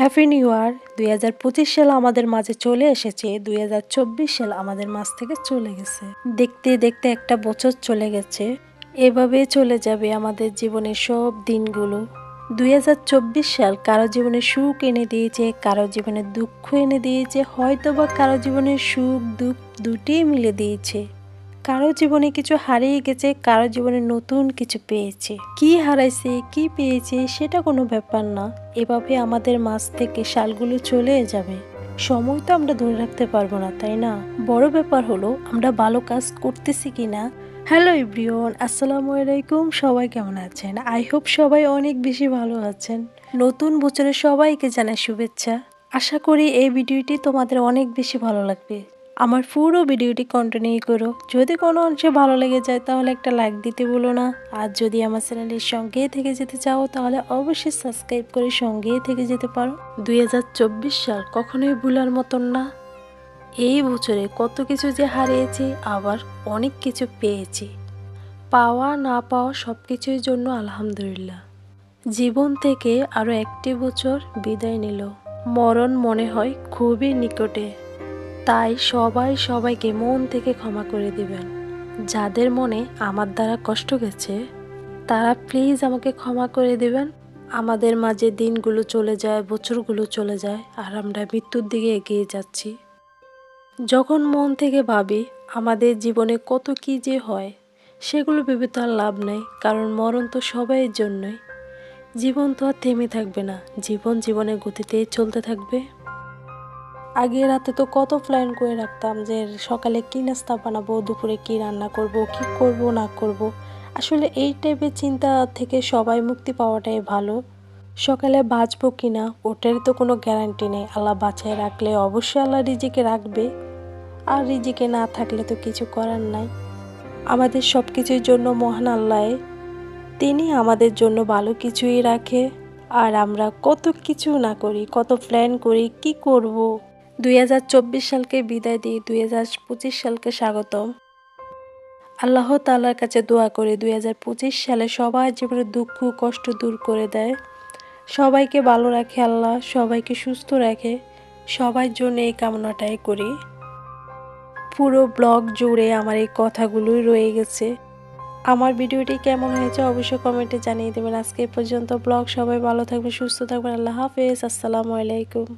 Happy new year দুই হাজার পঁচিশ সাল আমাদের মাঝে চলে এসেছে। দুই হাজার চব্বিশ সাল আমাদের মাঝ থেকে চলে গেছে। দেখতে দেখতে একটা বছর চলে গেছে। এভাবে চলে যাবে আমাদের জীবনের সব দিনগুলো। দুই হাজার চব্বিশ সাল কারও জীবনে সুখ এনে দিয়েছে, কারও জীবনে দুঃখ এনে দিয়েছে হয়তো বা কারও জীবনে সুখ, দুঃখ দুটিই মিলে দিয়েছে। কারও জীবনে কিছু হারিয়ে গেছে, কারও জীবনে নতুন কিছু পেয়েছে। কি হারাইছে, কি পেয়েছে সেটা কোনো ব্যাপার না। এভাবে আমাদের মাঝ থেকে সালগুলো চলে যাবে। সময় তো আমরা ধরে রাখতে পারব না, তাই না? বড় ব্যাপার হলো, আমরা ভালো কাজ করতেছি কি না হ্যালো ইব্রিয়ন আসসালামু আলাইকুম। সবাই কেমন আছেন? আই হোপ সবাই অনেক বেশি ভালো আছেন। নতুন বছরে সবাইকে জানাই শুভেচ্ছা। আশা করি এই ভিডিওটি তোমাদের অনেক বেশি ভালো লাগবে। আমার পুরো ভিডিওটি কন্টিনিউ করো। যদি কোনো অংশে ভালো লেগে যায়, তাহলে একটা লাইক দিতে বলো না। আর যদি আমার চ্যানেলের সঙ্গে থেকে যেতে চাও, তাহলে অবশ্যই সাবস্ক্রাইব করে সঙ্গে থেকে যেতে পারো। দু হাজার চব্বিশ সাল কখনোই ভুলার মতন না। এই বছরে কত কিছু যে হারিয়েছি, আবার অনেক কিছু পেয়েছি। পাওয়া, না পাওয়া সব কিছুর জন্য আলহামদুলিল্লাহ। জীবন থেকে আরও একটি বছর বিদায় নিল। মরণ মনে হয় খুবই নিকটে। তাই সবাই সবাইকে মন থেকে ক্ষমা করে দিবেন। যাদের মনে আমার দ্বারা কষ্ট গেছে, তারা প্লিজ আমাকে ক্ষমা করে দিবেন। আমাদের মাঝে দিনগুলো চলে যায়, বছরগুলো চলে যায়, আর আমরা মৃত্যুর দিকে এগিয়ে যাচ্ছি। যখন মন থেকে ভাবি আমাদের জীবনে কত কি যে হয়, সেগুলো ভেবে তো আর লাভ নেই, কারণ মরণ তো সবাইয়ের জন্যই। জীবন তো আর থেমে থাকবে না, জীবন জীবনের গতিতেই চলতে থাকবে। আগে রাতে তো কত প্ল্যান করে রাখতাম যে সকালে কী নাস্তা বানাবো, দুপুরে কি রান্না করব, কি করব, না করব। আসলে এই টাইপের চিন্তা থেকে সবাই মুক্তি পাওয়াটাই ভালো। সকালে বাঁচবো কি না, ওটার তো কোনো গ্যারান্টি নেই। আল্লাহ বাঁচায় রাখলে অবশ্যই আল্লাহ রিজিকে রাখবে। আর রিজিকে না থাকলে তো কিছু করার নাই। আমাদের সব কিছুর জন্য মহান আল্লাহ। তিনি আমাদের জন্য ভালো কিছুই রাখে। আর আমরা কত কিছু না করি, কত প্ল্যান করি, কি করব? দুই হাজার চব্বিশ সালকে বিদায় দিই দুই হাজার পঁচিশ সালকে স্বাগতম। আল্লাহ তাআলার কাছে দোয়া করে দুই হাজার পঁচিশ সালে সবার জীবনে দুঃখ কষ্ট দূর করে দেয়। সবাইকে ভালো রাখে আল্লাহ, সবাইকে সুস্থ রাখে। সবার জন্য এই কামনাটাই করি। পুরো ব্লগ জুড়ে আমার এই কথাগুলোই রয়ে গেছে। আমার ভিডিওটি কেমন হয়েছে অবশ্যই কমেন্টে জানিয়ে দেবেন। আজকে পর্যন্ত ব্লগ, সবাই ভালো থাকবে সুস্থ থাকবেন, আল্লাহ হাফেজ, আসসালামু আলাইকুম।